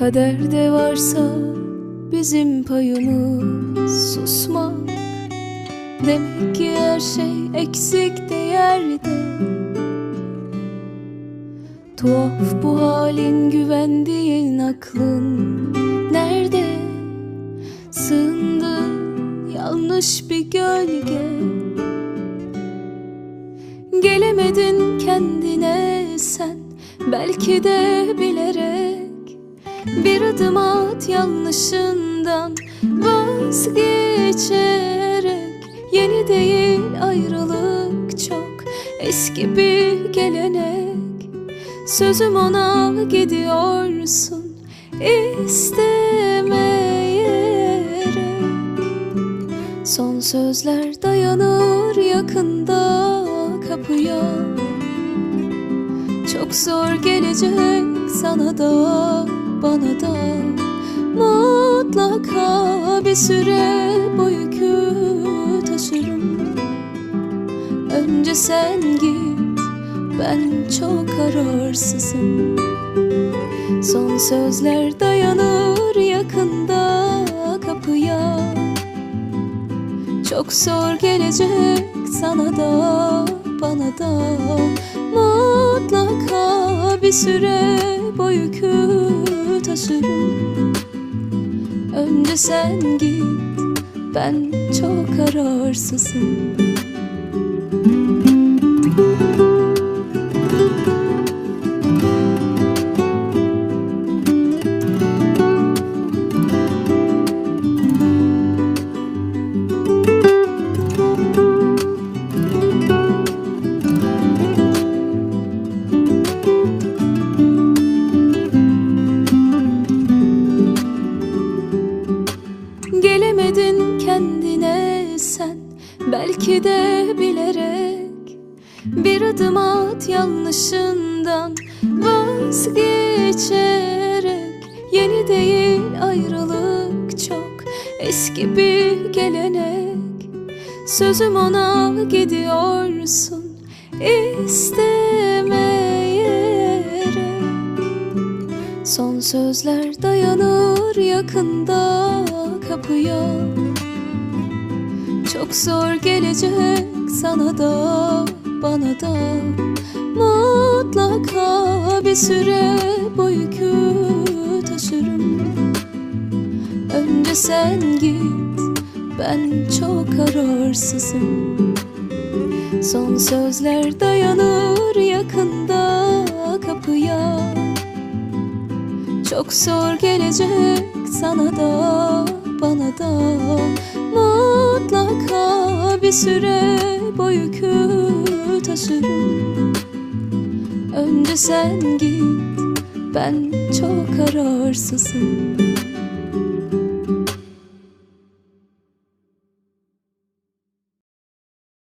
Kaderde varsa bizim payımız susmak Demek ki her şey eksik değerde Tuhaf bu halin güvendiğin aklın Nerede? Sığındı yanlış bir gölge. Gelemedin kendine sen belki de bilerek. Bir adım at yanlışından vazgeçerek Yeni değil ayrılık çok eski bir gelenek. Sözüm ona gidiyorsun istemeyerek. Son sözler dayanır yakında kapıya. Çok zor gelecek sana da bana da. Mutlaka bir süre Önce sen git. Ben çok kararsızım. Son sözler dayanır yakında kapıya. Çok zor gelecek sana da bana da. Mutlaka bir süre bu yükü taşırım. Önce sen git. Ben çok kararsızım Gelemedin kendine sen belki de bilerek Bir adım at yanlışından vazgeçerek. Yeni değil ayrılık çok eski bir gelenek. Sözüm ona gidiyorsun istemeyerek. Son sözler dayanır yakında kapıya. Çok zor gelecek sana da bana da. Mutlaka bir süre bu yükü taşırım. Önce sen git ben çok kararsızım Son sözler dayanır yakında kapıya. Çok zor gelecek sana da bana da. Mutlaka bir süre bu yükü Önce sen git. Ben çok kararsızım